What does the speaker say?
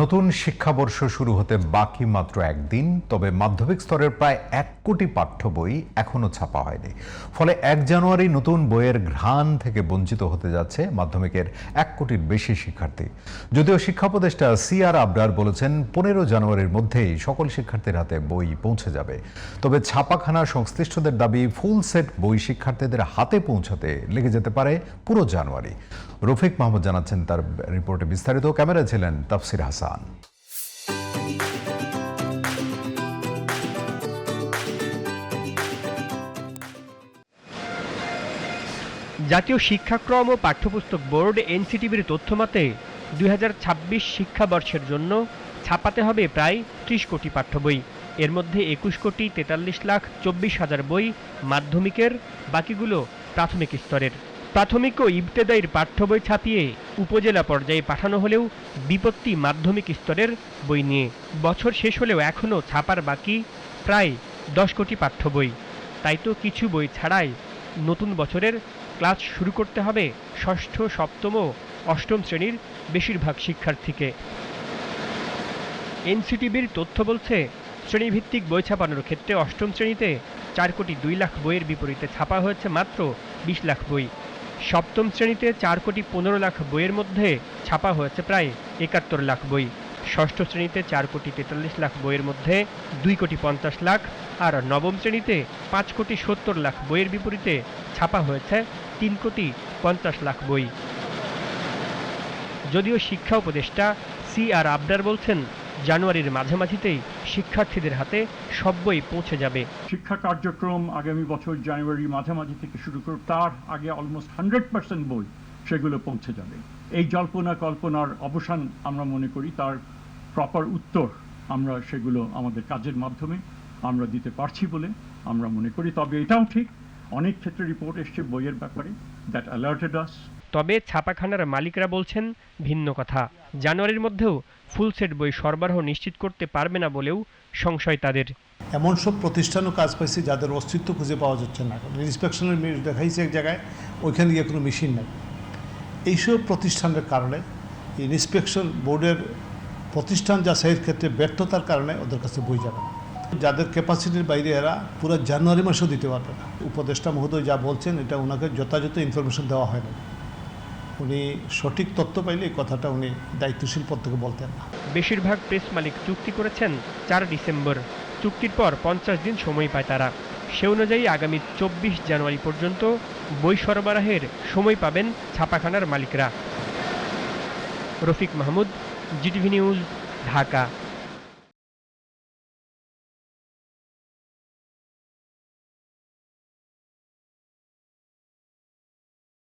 নতুন শিক্ষাবর্ষ শুরু হতে বাকি মাত্র একদিন, তবে মাধ্যমিক স্তরের প্রায় এক কোটি পাঠ্য বই এখনও ছাপা হয়নি। ফলে এক জানুয়ারি নতুন বইয়ের ঘ্রাণ থেকে বঞ্চিত হতে যাচ্ছে মাধ্যমিকের এক কোটির বেশি শিক্ষার্থী। যদিও শিক্ষা উপদেষ্টা সি আর আবরার বলেছেন, পনেরো জানুয়ারির মধ্যেই সকল শিক্ষার্থীর হাতে বই পৌঁছে যাবে। তবে ছাপাখানা সংশ্লিষ্টদের দাবি, ফুল সেট বই শিক্ষার্থীদের হাতে পৌঁছাতে লেগে যেতে পারে পুরো জানুয়ারি। রফিক মাহমুদ জানাচ্ছেন তার রিপোর্টে বিস্তারিত। ক্যামেরা ছিলেন তাফসির হাসান। জাতীয় শিক্ষাক্রম ও পাঠ্যপুস্তক বোর্ড এনসিটিভির তথ্যমতে দুই হাজার ছাব্বিশ শিক্ষাবর্ষের জন্য ছাপাতে হবে প্রায় ত্রিশ কোটি পাঠ্য বই। এর মধ্যে একুশ কোটি তেতাল্লিশ লাখ চব্বিশ হাজার বই মাধ্যমিকের, বাকিগুলো প্রাথমিক স্তরের। প্রাথমিক ও ইবতেদায়ীর পাঠ্য বই ছাপিয়ে উপজেলা পর্যায়ে পাঠানো হলেও বিপত্তি মাধ্যমিক স্তরের বই নিয়ে বছর শেষ হলেও এখনও ছাপার বাকি প্রায় দশ কোটি পাঠ্য বই তাই তো কিছু বই ছাড়াই নতুন বছরের ক্লাস শুরু করতে হবে ষষ্ঠ, সপ্তম ও অষ্টম শ্রেণির বেশিরভাগ শিক্ষার্থীকে। এনসিটিভির তথ্য বলছে, শ্রেণীভিত্তিক বই ছাপানোর ক্ষেত্রে অষ্টম শ্রেণীতে চার কোটি দুই লাখ বইয়ের বিপরীতে ছাপা হয়েছে মাত্র বিশ লাখ বই। সপ্তম শ্রেণীতে চার কোটি পনেরো লাখ বইয়ের মধ্যে ছাপা হয়েছে প্রায় একাত্তর লাখ বই। ষষ্ঠ শ্রেণীতে চার কোটি তেতাল্লিশ লাখ বইয়ের মধ্যে দুই কোটি পঞ্চাশ লাখ আর নবম শ্রেণীতে পাঁচ কোটি সত্তর লাখ বইয়ের বিপরীতে ছাপা হয়েছে তিন কোটি পঞ্চাশ লাখ বই। যদিও শিক্ষা উপদেষ্টা সি আর আবদার বলছেন জানুয়ারির মাঝামাঝিতেই শিক্ষার্থীদের হাতে সব বই পৌঁছে যাবে। শিক্ষা কার্যক্রম আগামী বছর জানুয়ারি মাঝামাঝি থেকে শুরু করে তার আগে অলমোস্ট হান্ড্রেড পার্সেন্ট বই সেগুলো পৌঁছে যাবে। এই জল্পনা কল্পনার অবসান আমরা মনে করি, তার প্রপার উত্তর আমরা সেগুলো আমাদের কাজের মাধ্যমে আমরা দিতে পারছি বলে আমরা মনে করি। তবে এটাও ঠিক, অনেক ক্ষেত্রে রিপোর্ট এসছে বইয়ের ব্যাপারে দ্যাট অ্যালার্টেড আস তবে ছাপাখানার মালিকরা বলছেন, ভিন্ন কথা। জানুয়ারির মধ্যেও ফুল সেট বই সরবরাহ নিশ্চিত করতে পারবে না বলেও সংশয় তাদের। এমন সব প্রতিষ্ঠানও কাজ পাইছে যাদের অস্তিত্ব খুঁজে পাওয়া যাচ্ছে না। ইন্সপেকশনের দেখাইছে এক জায়গায় ওইখানে গিয়ে কোনো মেশিন নেই। এইসব প্রতিষ্ঠানের কারণে ইন্সপেকশন বোর্ডের প্রতিষ্ঠান যা যাচাইয়ের ক্ষেত্রে ব্যর্থতার কারণে ওদের কাছে বই যাবে না। যাদের ক্যাপাসিটির বাইরে এরা পুরো জানুয়ারি মাসেও দিতে পারবে না। উপদেষ্টা মহোদয় যা বলছেন, এটা ওনাকে যথাযথ ইনফরমেশন দেওয়া হয় না। উনি সঠিক তথ্য পাইলে এই কথাটা উনি দায়িত্বশীল পদ থেকে বলতেন না। বেশিরভাগ প্রেস মালিক চুক্তি করেছেন চার ডিসেম্বর। চুক্তির পর পঞ্চাশ দিন সময় পায় তারা। সে অনুযায়ী আগামী চব্বিশ জানুয়ারি পর্যন্ত বই সরবরাহের সময় পাবেন ছাপাখানার মালিকরা। Rafiq Mahmud, GTV news, Dhaka.